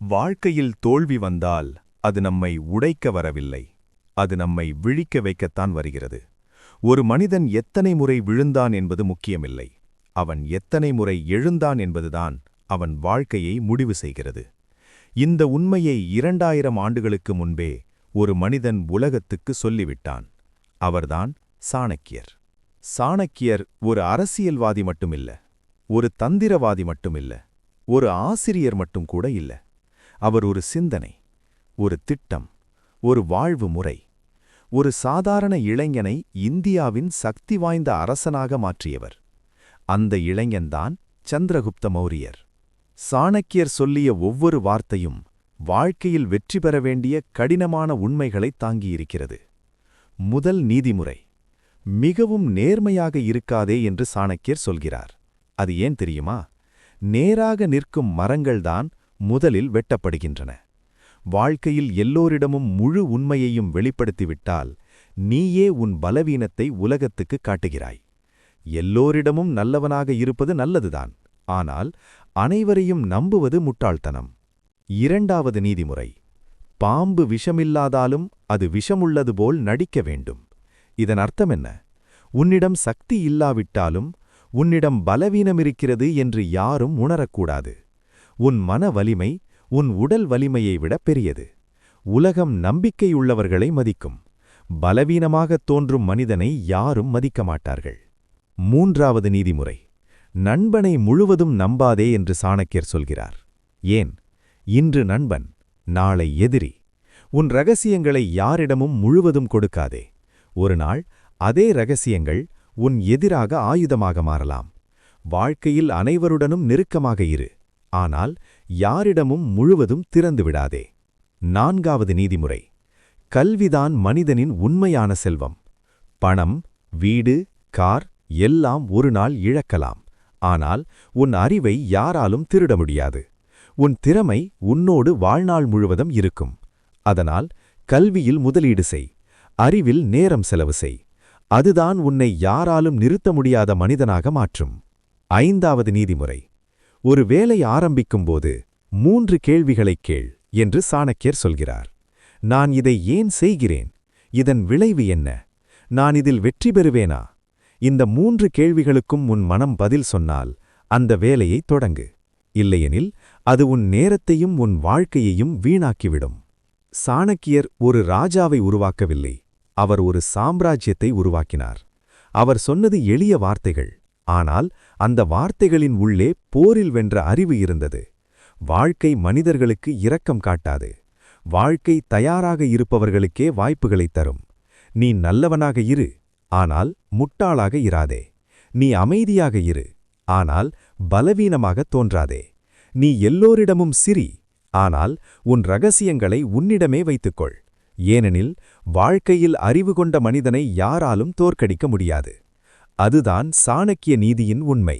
வாழ்க்கையில் தோல்வி வந்தால் அது நம்மை உடைக்க வரவில்லை. அது நம்மை விழிக்க வைக்கத்தான் வருகிறது. ஒரு மனிதன் எத்தனை முறை விழுந்தான் என்பது முக்கியமில்லை. அவன் எத்தனை முறை எழுந்தான் என்பதுதான் அவன் வாழ்க்கையை முடிவு செய்கிறது. இந்த உண்மையை இரண்டாயிரம் ஆண்டுகளுக்கு முன்பே ஒரு மனிதன் உலகத்துக்கு சொல்லிவிட்டான். அவர்தான் சாணக்கியர். சாணக்கியர் ஒரு அரசியல்வாதி மட்டுமில்ல ஒரு தந்திரவாதி மட்டுமில்ல ஒரு ஆசிரியர் மட்டும் கூட இல்ல. அவர் ஒரு சிந்தனை ஒரு திட்டம் ஒரு வாழ்வு முறை ஒரு சாதாரண இளைஞனை இந்தியாவின் சக்தி வாய்ந்த அரசனாக மாற்றியவர். அந்த இளைஞன்தான் சந்திரகுப்த மௌரியர். சாணக்கியர் சொல்லிய ஒவ்வொரு வார்த்தையும் வாழ்க்கையில் வெற்றி பெற வேண்டிய கடினமான உண்மைகளைத் தாங்கியிருக்கிறது. முதல் நீதிமுறை மிகவும் நேர்மையாக இருக்காதே என்று சாணக்கியர் சொல்கிறார். அது ஏன் தெரியுமா? நேராக நிற்கும் மரங்கள்தான் முதலில் வெட்டப்படுகின்றன. வாழ்க்கையில் எல்லோரிடமும் முழு உண்மையையும் வெளிப்படுத்திவிட்டால் நீயே உன் பலவீனத்தை உலகத்துக்கு காட்டுகிறாய். எல்லோரிடமும் நல்லவனாக இருப்பது நல்லதுதான் ஆனால் அனைவரையும் நம்புவது முட்டாள்தனம். இரண்டாவது நீதிமுறை பாம்பு விஷமில்லாதாலும் அது விஷமுள்ளது போல் நடிக்க வேண்டும். இதன் அர்த்தம் என்ன? உன்னிடம் சக்தி இல்லாவிட்டாலும் உன்னிடம் பலவீனமிருக்கிறது என்று யாரும் உணரக்கூடாது. உன் மன வலிமை உன் உடல் வலிமையை விட பெரியது. உலகம் நம்பிக்கையுள்ளவர்களை மதிக்கும். பலவீனமாகத் தோன்றும் மனிதனை யாரும் மதிக்க மாட்டார்கள். மூன்றாவது நீதிமுறை. நண்பனை முழுவதும் நம்பாதே என்று சாணக்கியர் சொல்கிறார். ஏன்? இன்று நண்பன் நாளை எதிரி. உன் ரகசியங்களை யாரிடமும் முழுவதும் கொடுக்காதே. ஒரு நாள் அதே ரகசியங்கள் உன் எதிராக ஆயுதமாக மாறலாம். வாழ்க்கையில் அனைவருடனும் நெருக்கமாக இரு. ஆனால் யாரிடமும் முழுவதும் திறந்து விடாதே. நான்காவது நீதிமுறை. கல்விதான் மனிதனின் உண்மையான செல்வம். பணம் வீடு கார் எல்லாம் ஒரு நாள் இழக்கலாம். ஆனால் உன் அறிவை யாராலும் திருட முடியாது. உன் திறமை உன்னோடு வாழ்நாள் முழுவதும் இருக்கும். அதனால் கல்வியில் முதலீடு செய். அறிவில் நேரம் செலவு செய். அதுதான் உன்னை யாராலும் நிறுத்த முடியாத மனிதனாக மாற்றும். ஐந்தாவது நீதிமுறை. ஒரு வேலை ஆரம்பிக்கும்போது மூன்று கேள்விகளைக் கேள் என்று சாணக்கியர் சொல்கிறார். நான் இதை ஏன் செய்கிறேன்? இதன் விளைவு என்ன? நான் இதில் வெற்றி பெறுவேனா? இந்த மூன்று கேள்விகளுக்கும் உன் மனம் பதில் சொன்னால் அந்த வேலையை தொடங்கு. இல்லையெனில் அது உன் நேரத்தையும் உன் வாழ்க்கையையும் வீணாக்கிவிடும். சாணக்கியர் ஒரு ராஜாவை உருவாக்கவில்லை. அவர் ஒரு சாம்ராஜ்யத்தை உருவாக்கினார். அவர் சொன்னது எளிய வார்த்தைகள். ஆனால் அந்த வார்த்தைகளின் உள்ளே போரில் வென்ற அறிவு இருந்தது. வாழ்க்கை மனிதர்களுக்கு இரக்கம் காட்டாது. வாழ்க்கை தயாராக இருப்பவர்களுக்கே வாய்ப்புகளைத் தரும். நீ நல்லவனாக இரு ஆனால் முட்டாளாக இராதே. நீ அமைதியாக இரு ஆனால் பலவீனமாகத் தோன்றாதே. நீ எல்லோரிடமும் சிரி ஆனால் உன் ரகசியங்களை உன்னிடமே வைத்துக்கொள். ஏனெனில் வாழ்க்கையில் அறிவு கொண்ட மனிதனை யாராலும் தோற்கடிக்க முடியாது. அதுதான் சாணக்கிய நீதியின் உண்மை.